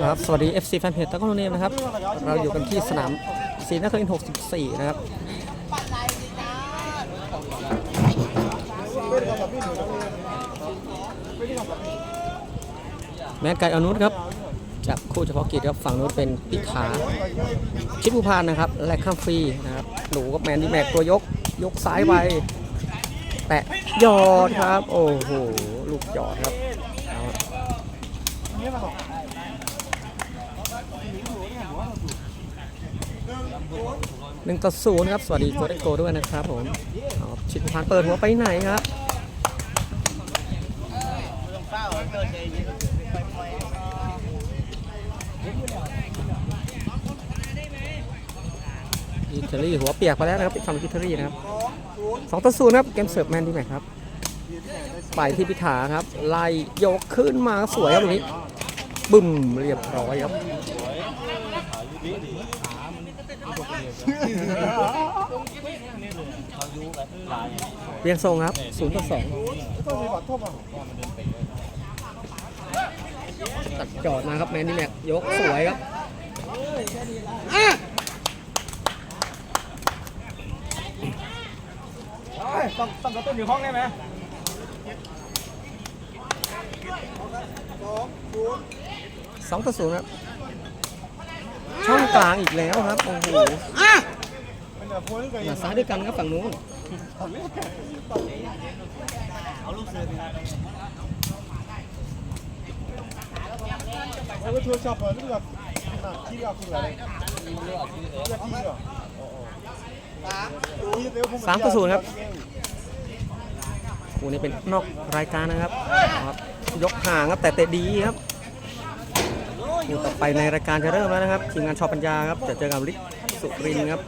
นะครับสวัสดี FC แฟนเพจตะก้อนเนมนะครับ เราอยู่กันที่สนามศรีนครินทร์64 นะครับแม้ไก่อนุชครับ จากคู่เฉพาะกิจครับฝั่งนู้นเป็นพิธาชิดภูพานนะครับ และข้ามฟรีนะครับหนูกับแมนดีแม็กตัวยกยกซ้ายไปแตะยอดครับ โอ้โห ลูกยอดครับเอา หนึ่งต่อศูนย์ครับ สวัสดีโกดโกด้วยนะครับผมชิดพานเปิดหัวไปไหนครับอิตาลีหัวเปียกไปแล้วนะครับฝั่งอิตาลีนะครับสองต่อศูนย์ครับ เกมเสิร์ฟแมนดีไหมครับไปที่พิธาครับ ไล่ยกขึ้นมาสวยครับตรงนี้บึ้มเรียบร้อยครับ เรียงทรงครับศูนย์ต่อสองตัดจอดมาครับแมนนี่แม็กยกสวยครับต้องต้องกระตุ้นอยู่ห้องได้ไหมสองต่อศูนย์ครับากลางอีกแล้วครับ โอ้โหมาซ้ายด้วยกันครับฝั่งนู้นแล้วทัวร์ชอบหรอที่แบบที่เราคืออะสามต่อศูนย์ครับคู่นี้เป็นนอกรายการนะครับ ยกห่างครับแต่เตะดีครับ คู่ต่อไปในรายการจะเริ่มแล้วนะครับ ทีมงานชอปัญญาครับจะเจอกับลิศสุรินครับ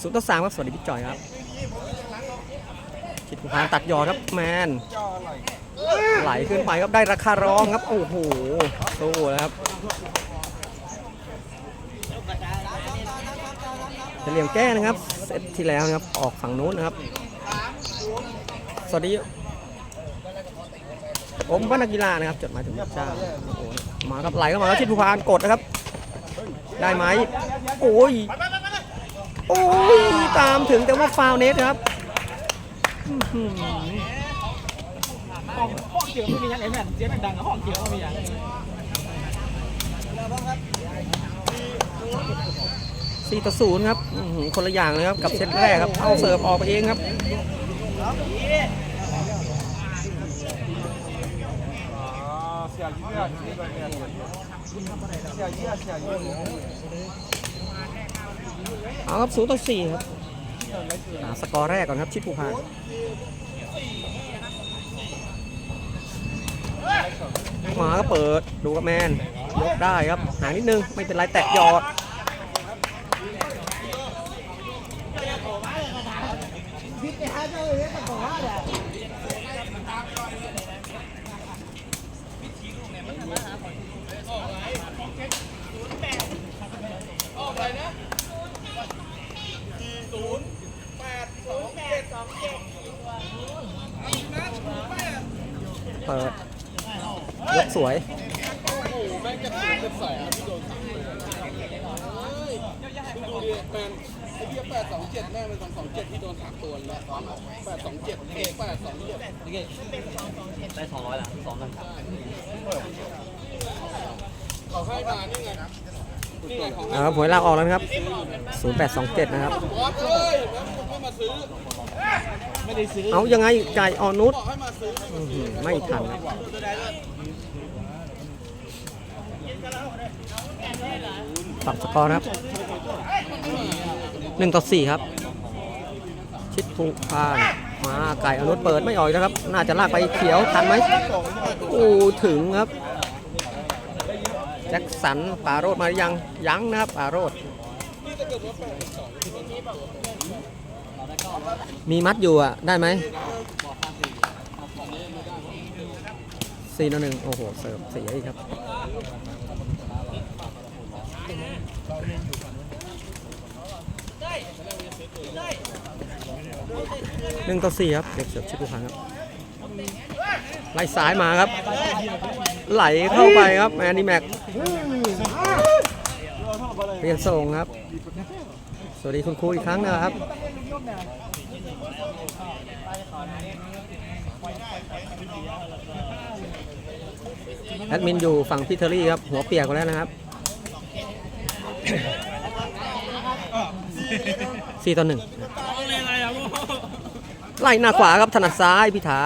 ศูนย์ต่อสามครับสวัสดีพี่จอยครับชิดภูพานตัดยอครับแมนไหลขึ้นไปครับได้ราคารองครับ โอ้โหสู้แล้วครับจะเหลี่ยมแก้นะครับเซตที่แล้วนะครับออกฝั่งนู้นนะครับ สวัสดีผมว่านักกีฬานะครับจดหมายถึงพระเจ้าโอ้โหมาครับไหลเข้ามาแล้วชิดภูพานกดนะครับ ได้ไหมโอ้ยโอ้ยตามถึงแต่ว่าฟาวเนสครับห้องเกี่ยวไม่มีอย่างไอ้แม่นเสียงดังๆอะห้องเกี่ยวไม่มีอย่างสี่ต่อศูนย์ครับคนละอย่างเลยครับกับเซตแรกครับเอาเสิร์ฟออกไปเองครับ เอาครับศูนต่อสี่ครับสกอร์แรกก่อนครับ ชิดภูพานมาก็เปิดดูกับแมนยกได้ครับหางนิดนึง ไม่เป็นไรแตะยอด เปิดยกสวยดูดิแมนไอ้เหี้ยแปดสองเจ็ดแม่งเป็นสองสองเจ็ดที่โดนสามตัวแล้วแปดสองเจ็ดเอแปดสองเจ็ดได้สองร้อยละสองพันเขาให้มานี่ไงนี่ไงของเอาครับหวยลากออกแล้วนะครับ 0827 นะครับ บอสเลยแล้วมึงไม่มาซื้อ ไม่ได้ซื้อเอายังไงไก่ออนุชอื้อหือไม่ทันครับปรับสกอร์นะครับหนึ่งต่อสี่ครับ ชิดภูพานมาไก่อนุชเปิดไม่ออกนะครับ น่าจะลากไปเขียวทันไหมโอ้ถึงครับแจ็คสันป่าโรดมาหรือยังยังนะครับป่าโรด มีมัดอยู่อะ ได้ไหมสี่ต่อหนึ่งโอ้โห เสิร์ฟเสียอีกครับ หนึ่งต่อสี่ครับเก็บเสิร์ฟชิดผู้พันครับ ไล่สายมาครับ ไหลเข้าไปครับแมนนี่แม็กเปลี่ยนส่งครับ สวัสดีคุณครูอีกครั้งนะครับ แอดมินอยู่ฝั่งพีเทอรี่ครับ หัวเปียกหมดแล้วนะครับสี่ต่อหนึ่งไล่หน้าขวาครับถนัดซ้ายพิถา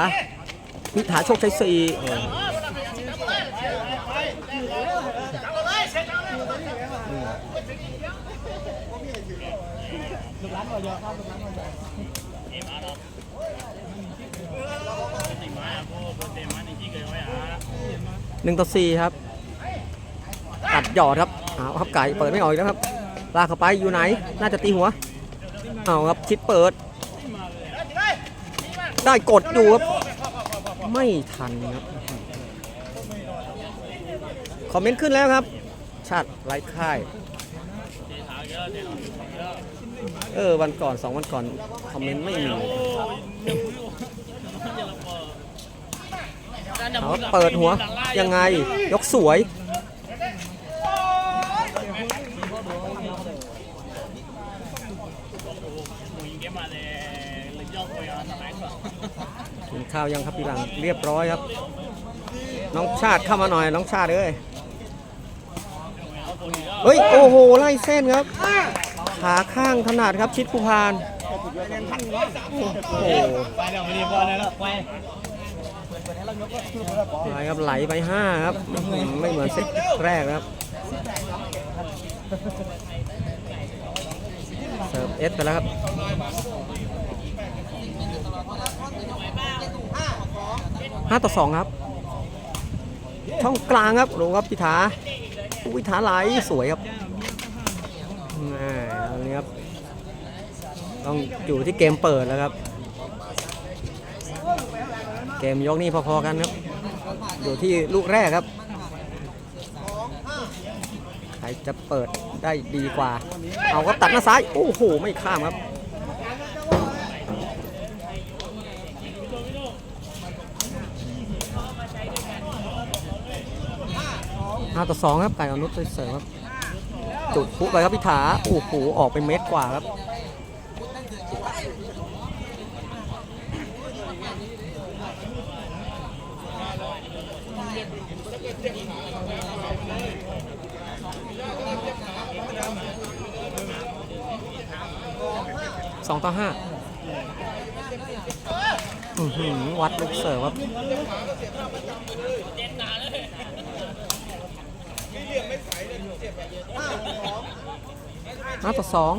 พิถาโชคชัยสี่ หนึ่งต่อสี่ครับตัดหยอดครับเอาครับไก่เปิดไม่ออกอีกแล้วครับลากเข้าไปอยู่ไหน น่าจะตีหัวเอาครับชิดเปิด ได้กดอยู่ครับไม่ทันครับ คอมเมนต์ขึ้นแล้วครับ ชาติไร้ค่าย เออ วันก่อนสองวันก่อน คอมเมนต์ไม่มี เอาเปิดหัวยังไงยกสวยกินข้าวยังครับพี่หลังเรียบร้อยครับ น้องชาติเข้ามาหน่อยน้องชาติเอ้ยเฮ้ยโอ้โหไล่เส้นครับขาข้างถนัดครับชิดภูพานโอ้โหไปแล้วไม่ได้บอลแล้วไป ไหลครับไหลไปห้าครับ ไม่เหมือนเซตแรกครับเสิร์ฟเอสไปแล้วครับห้าต่อสองครับ ช่องกลางครับดูครับพิธาพิธาไหลสวยครับแหม่อันนี้ครับ ต้องอยู่ที่เกมเปิดแล้วครับ กมยกนี่พอๆกันครับอยู่ที่ลูกแรกครับใครจะเปิดได้ดีกว่า เอาก็ตัดหน้าซ้าย โอ้โห ไม่ข้ามครับห้าต่อสองครับไก่อนุชเสริมครับจุดพุไปครับพิธาโอ้โหออกไปเมตรกว่าครับ สองต่อห้าวัดลูกเสิร์ฟครับห้าต่อสอง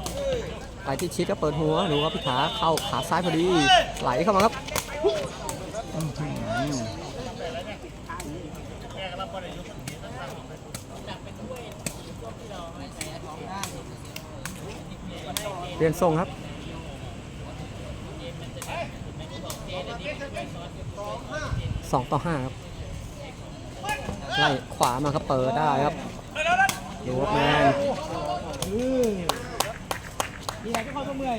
ไปที่ชิดก็เปิดหัวดูว่าพิธาเข้าขาซ้ายพอดี ไหลเข้ามาครับเปลี่ยนทรงครับ สองต่อห้าครับ ไล่ขวามาครับเปิดได้ครับดูครับแมนมีอะไรก็เขาตัวเมื่อย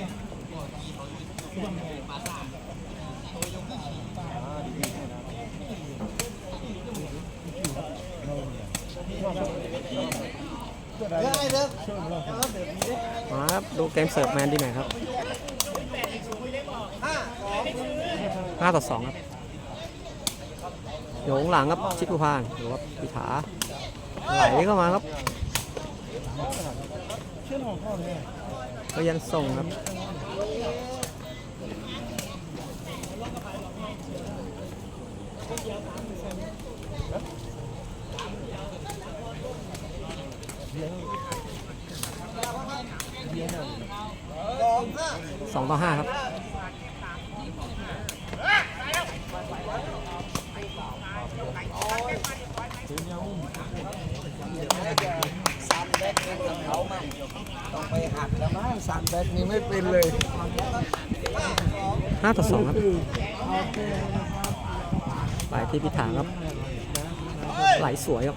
มาครับดูเกมเสิร์ฟแมนดีไหมครับห้าต่อสองครับ โยงหลังครับชิดผู้พานดูครับพิถาไหลเข้ามาครับก็ยันส่งครับสองต่อห้าครับ ไปหัดแล้วมั้งสามแบกนี้ไม่เป็นเลยห้าต่อสองครับไปที่พิถาครับ ไหลสวยครับ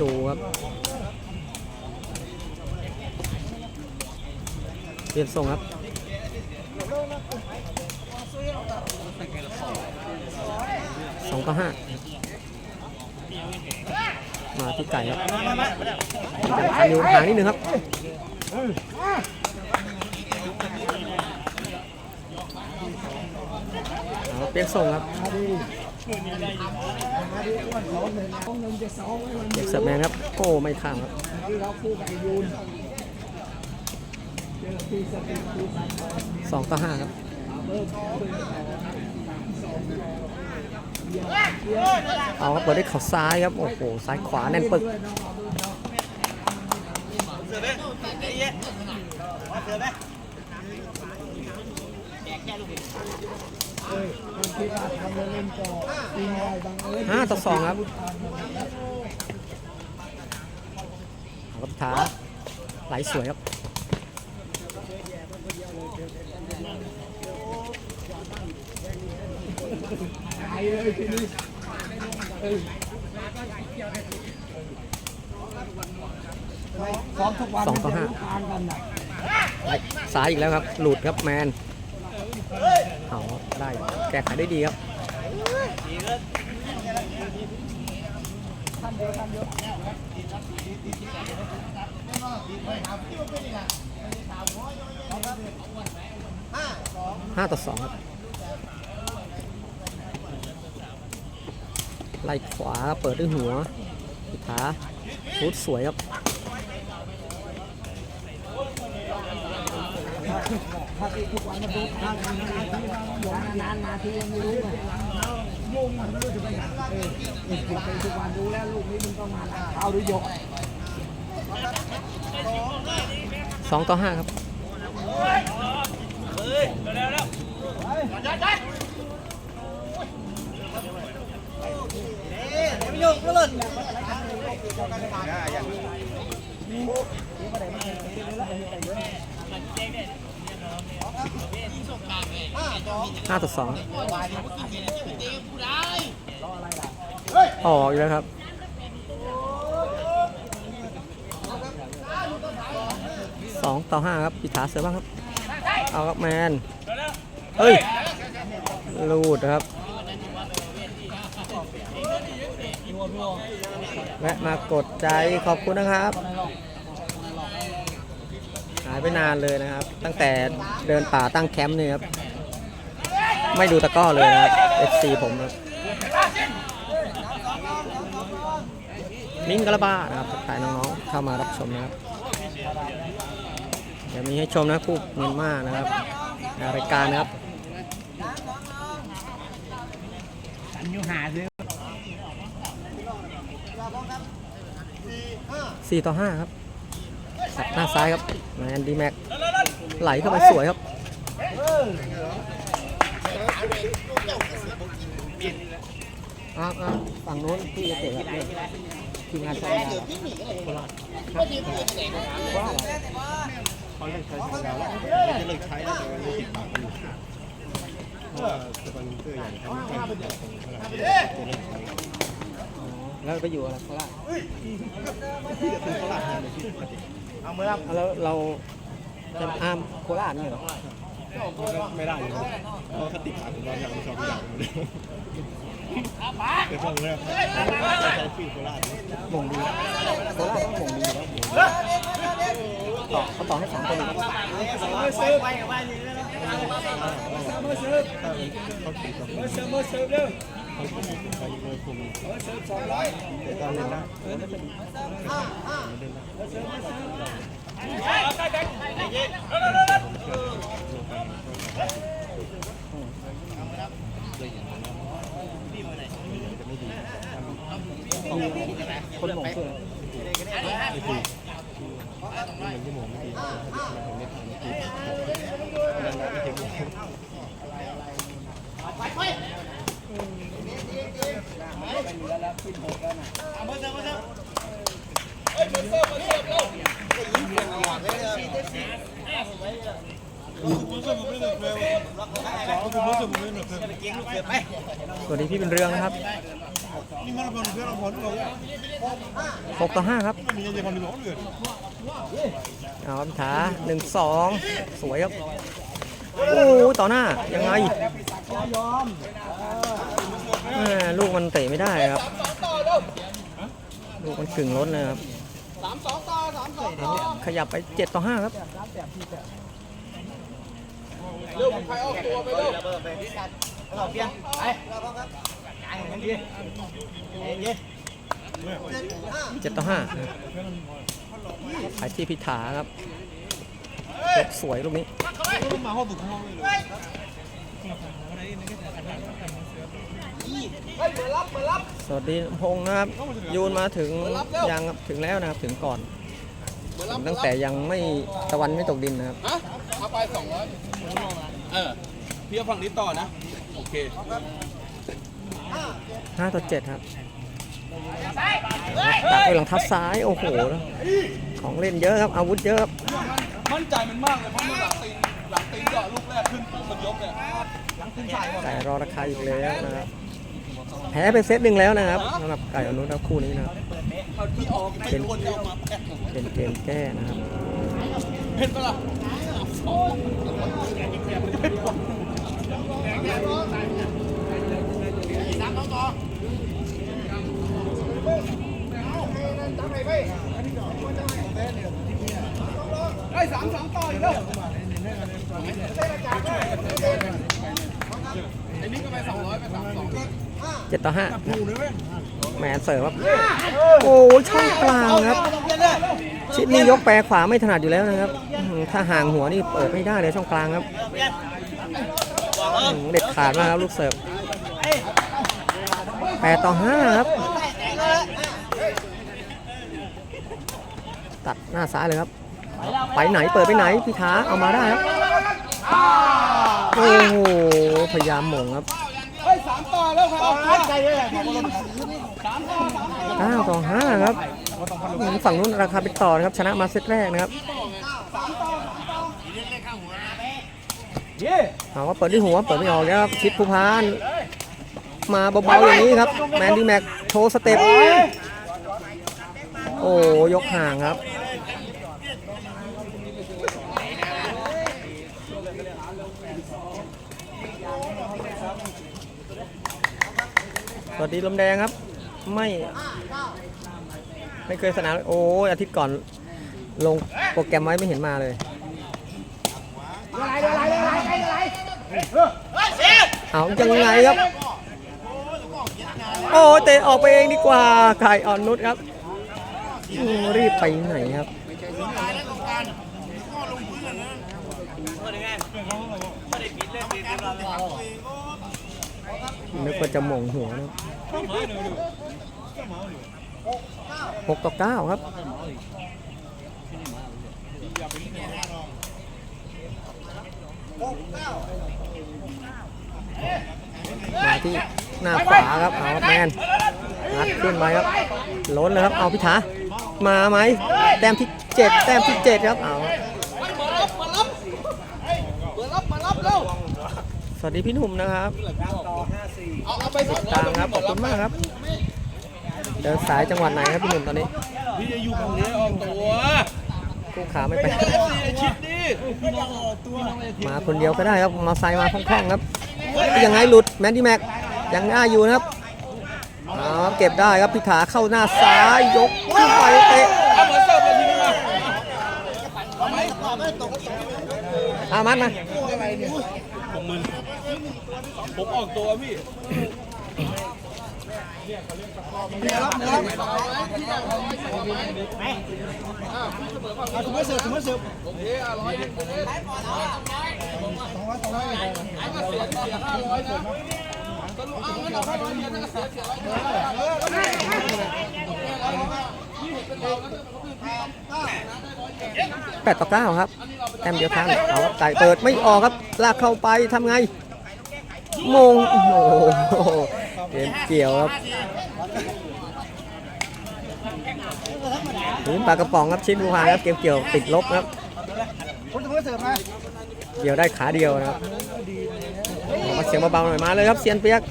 ดูครับเตรียนส่งครับสองต่อห้ามาที่ไก่ครับหางนิดนึงครับ เอาเปียกส่งครับเด็กเสิร์ฟแมนครับโอ้ไม่ข้ามครับสองต่อห้าครับเอาครับเปิดด้วยเข่าซ้ายครับ โอ้โห ซ้ายขวาแน่นปึก ห้าต่อสองครับเอาครับท้าไหลสวยครับ ซ้อมทุกวันสองต่อห้าการกันน่ะไหลซ้ายอีกแล้วครับ หลุดครับแมนเอาได้แก้ไขได้ดีครับ ห้าต่อสองครับ ไล่ขวาเปิดด้วยหัวปิดขาชุดสวยครับ ถ้าติดทุกวันมาดูทางนานๆทีนานๆนาทียังไม่รู้ไงยุ่งมันไม่รู้จะไปไหนเออเออไปทุกวันดูแล้วลูกนี้มึงต้องมาล้างเท้าหรือยกสองต่อห้าครับ ห้าต่อสองออกอีกแล้วครับสองต่อห้าครับปิดขาเสือบ้างครับ เอาครับแมน เฮ้ยลูดนะครับ แวะมากดใจขอบคุณนะครับหายไปนานเลยนะครับ ตั้งแต่เดินป่าตั้งแคมป์เนี่ยครับ ไม่ดูตะก้อเลยนะครับ FC ผมครับมิ้งกระบานะครับทักทายน้องๆเข้ามารับชมนะครับ เดี๋ยวมีให้ชมนะคู่เมียนมานะครับรายการนะครับอันอยู่หาซื้อ4ต่อ5ครับ หน้าซ้ายครับแมนดีแม็กไหลเข้าไปสวยครับอ้าวอ้าวฝั่งโน้นพี่เตะครับเนี่ยทีมงานชายดาวโคราชครับโคราชเหรอแล้วไปอยู่อะไรโคราช เอาเมื่อแล้วเราจะอ้ามโคราชนี่เหรอไม่ได้เลยเพราะเขาติดขาผมเราอยากมีสองอย่างเลยเดี๋ยวผมเลิกใช้ฟิวโคราชม่งดีโคราชต้องม่งดีแล้วต่อเขาต่อให้สามคนเลยซื้อไปกับบ้านนี้แล้วมาซื้อเขาซื้อมาซื้อเร็ว เขาติดไปเลยผมมาซื้อสองร้อยแต่ตอนเล่นได้ คนหม่งคือ ไม่ถูกมันที่หมไม่ดีผมเล่นผมติดนั่นแหละไม่ถึง สวัสดีพี่เป็นเรืองนะครับ นี่มันเป็นเพื่อนเราพอทุกคน หกต่อห้าครับ มีอะไรคนหนึ่งร้อง เอาครับขาหนึ่งสองสวยครับ โอ้ต่อหน้า ยังไงลูกมันเตะไม่ได้ครับ ลูกมันขึงรถเลยครับขยับไป7ต่อ5ครับเร็วใครออกตัวไปเร็ว7ต่อ5ไปที่พิธาครับยกสว ยลูกนี้เฮ้ยเปิดรับเปิดรับสวัสดีพงษ์นะครับยูนมาถึงยังครับถึงแล้วนะครับถึงก่อนเปิดรับตั้งแต่ยังไม่ตะวันไม่ตกดินนะครับฮะเอาไปสองร้อยเออพี่เอาฝั่งนี้ต่อนะ โอเค5ต่อ7ครับ ตัดไปหลังทับซ้ายโอ้โหของเล่นเยอะครับอาวุธเยอะครับมั่นใจมันมากเลยเพราะมันหลังตีนหลังตีนเจาะลูกแรกขึ้นปุ๊บมันยกเนี่ยแต่รอราคาอีกแล้วนะครับแพ้ไปเซตหนึ่งแล้วนะครับสำหรับไก่อนุครับคู่นี้นะครับเอาที่ออกไม่ควรจะเอามาแพ็คหมเป็นเกมแก้นะครับเห็นปะล่ะสอง ไอ้สามสองต่ออีกแล้วไอ้นี่ก็ไปสองร้อยไปสามสองเจ็ดต่อห้าแหมนเสิร์ฟครับ โอ้ยช่องกลางครับ ชิดนี่ยกแปรขวาไม่ถนัดอยู่แล้วนะครับ ถ้าห่างหัวนี่เปิดไม่ได้เลยช่องกลางครับ เด็ดขาดมากครับลูกเสิร์ฟแปดต่อห้าครับ ตัดหน้าซ้ายเลยครับ ไปไหนเปิดไปไหนพี่ท้าเอามาได้ครับโอ้โหพยายามหม่งครับเฮ้ยสามต่อแล้วครับออกตัวเก้าต่อห้าครับอืมฝั่งนู้นราคาเป็นต่อนะครับ ชนะมาเซตแรกนะครับเอาว่าเปิดที่หัวเปิดไม่ออกแล้วครับชิดภูพาน มาเบาๆอย่างนี้ครับ แมนดี้แม็กโชว์สเต็ปโอ้ยกห่างครับ สวัสดีลมแดงครับ ไม่ไม่เคยสนามโอ้ยอาทิตย์ก่อนลงโปรแกรมไว้ไม่เห็นมาเลยเอายังไงครับ โอ้เตะออกไปเองดีกว่าไก่อ่อนนุชครับ รีบไปไหนครับ นึกว่าจะหม่งหัวนะหกต่อเก้าครับมาที่หน้าขวาครับเอาครับแมนนัดขึ้นไปครับล้นเลยครับเอาพิธามาไหมแต้มที่7แต้มที่7ครับเอาครับเฮ้ยเปิดรับเปิดรับเปิดรับเปิดรับเร็ว สวัสดีพี่หนุ่มนะครับเอาเอาไปสองตามครับขอบคุณมากครับ เดินสายจังหวัดไหนครับพี่หนุ่มตอนนี้ พี่จะอยู่ฝั่งนี้ออกตัวคู่ขาไม่ไปเอฟซีชิดดิพี่น้องออกตัวมาคนเดียวก็ได้ครับ มาไซค์มาคล่องๆครับ ยังไงหลุดแมนดี้แม็กยังง่ายอยู่นะครับเอาครับเก็บได้ครับพิธาเข้าหน้าซ้ายยกขึ้นไปเตะเอาเหมือนเสิร์ฟเลยทีนี้มา เอาไหมอามันมาผมมึนผมออกตัวพี่เอาถุงมือเสิร์ฟถุงมือเสิร์ฟโอเคอะร้อยหนึ่งไปเลยสองร้อยสองร้อยไอ้ก็เสียเสียห้าร้อยนะสรุปเอางั้นเอาห้าร้อยเนี่ยถ้าเสียเสียร้อยเออแล้วนี่นี่เห็นเป็นเราแล้วเนี่ยเขาคือพี่ต้องแปดต่อเก้าครับแต้มเดียวทันเอาครับไก่เปิดไม่ออกครับ ลากเข้าไปทำไง มงโอ้โหเกมเกี่ยวครับถึงปลากระป๋องครับชิ้นบูพาครับเกมเกี่ยวติดลบครับเกี่ยวได้ขาเดียวนะครับเอามาเสียงเบาๆหน่อยมาเลยครับเซียนเปียก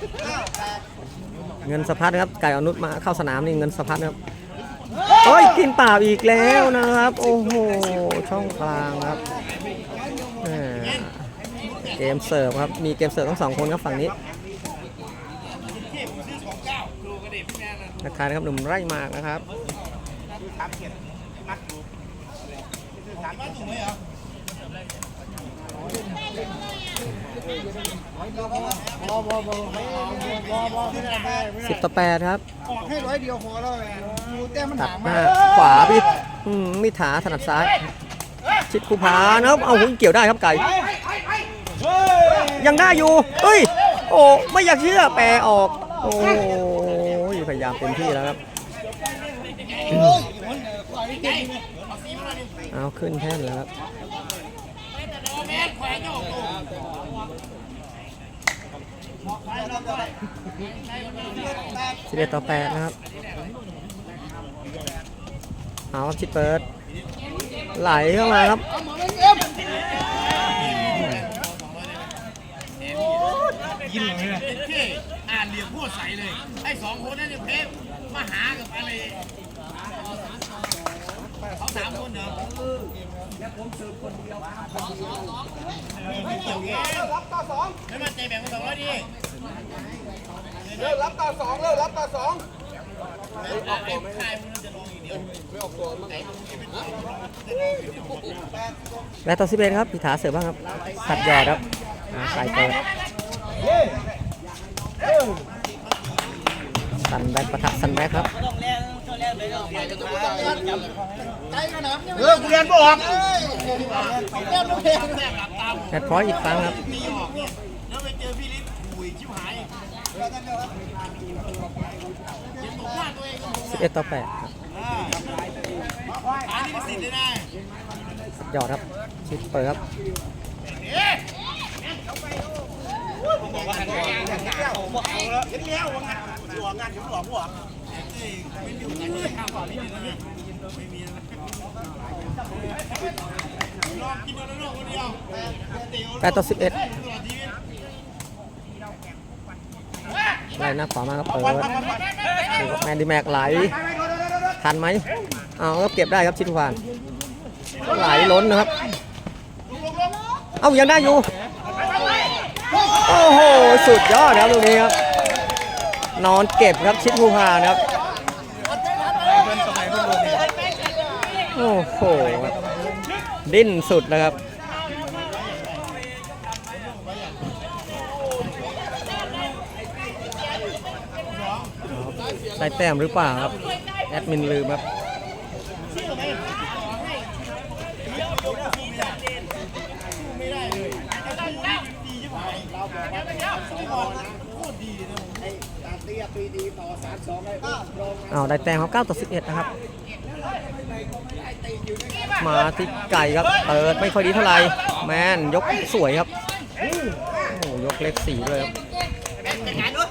เงินสะพัดครับไก่อนุชมาเข้าสนามนี่เงินสะพัดครับเฮ้ยกินเปล่าอีกแล้วนะครับ โอ้โหช่องกลางครับ เกมเสิร์ฟครับ มีเกมเสิร์ฟทั้งสองคนครับฝั่งนี้ทักทานะครับหนุ่มไร่มากนะครับสิบต่อแปดครับออกให้ร้อยเดียวพอแล้วแหละดูแต้มมันตัดหางหมาน้าขวาพี่อืมมิถาถนัดซ้าย ชิดภูพานะครับเอาหุ้นเกี่ยวได้ครับไก่ ยังได้อยู่เฮ้ยโอ้ไม่อยากเชื่อแปรออก โอ้ยพยายามเต็มที่แล้วครับเอาขึ้นแท่นแล้วครับสิบเอ็ดต่อแปดนะครับ เอาชิดเปิด ไหลเข้ามาครับ อ่านเหลี่ยมพูดใส่เลย ไอ้สองคนนั้นเนี่ยเพฟมาหากับอะไรเขาสามคนเหรอรับต่อสองไม่มาเตะแบ่งเป็นสองร้อยดิเร็วรับต่อสองเร็วรับต่อสองไอ้ใครมันจะลงอีกเดียวและต่อสิบเอ็ดครับพิธาเสือบ้างครับตัดยอดครับอ่าสายเปิด สันแบ็คปะทะสันแบ็คครับเออกูเรียนบออกแอดพอยต์อีกครั้งครับมีออกเนี่ยแล้วไปเจอพี่ลิศหุยชิบหายเจ็บตกหน้าตัวเองก็ผม11ต่อ8ครับ อันนี้ก็สิทธิ์เลยนะยอดครับชิดเปิดครับ8ต่อ11ไล่หน้าขวามากครับเปิดแมนดีแม็กไหลทันไหมเอาแล้วเก็บได้ครับชิดวานไหลล้นนะครับ เอายังได้อยู่ โอ้โห สุดยอดครับลูกนี้ครับ นอนเก็บครับชิดภูพานครับ โอ้โห ดิ้นสุดแล้วครับได้แต้มหรือเปล่าครับ แอดมินลืมครับ เอาได้แต้มครับ9ต่อ11 นะครับ มาที่ไก่ครับ เปิดไม่ค่อยดีเท่าไหร่ แมนยกสวยครับ โอ้โหยกเล็กสี่ด้วยครับ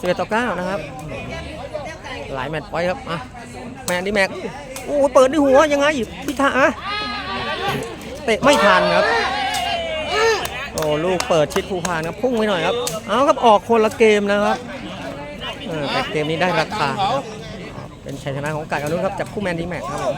สิบเอ็ดต่อเก้านะครับ หลายแมตช์ไปครับอะแมนดิแม็กโอ้เปิดด้วยหัวยังไงพิธาอะเตะไม่ทันครับโอ้ลูกเปิดชิดภูพานครับพุ่งไปหน่อยครับเอาครับออกคนละเกมนะครับเออแต่เกมนี้ได้ราคาเป็นชัยชนะของไก่อนุครับจากคู่แมนดีแม็กครับผม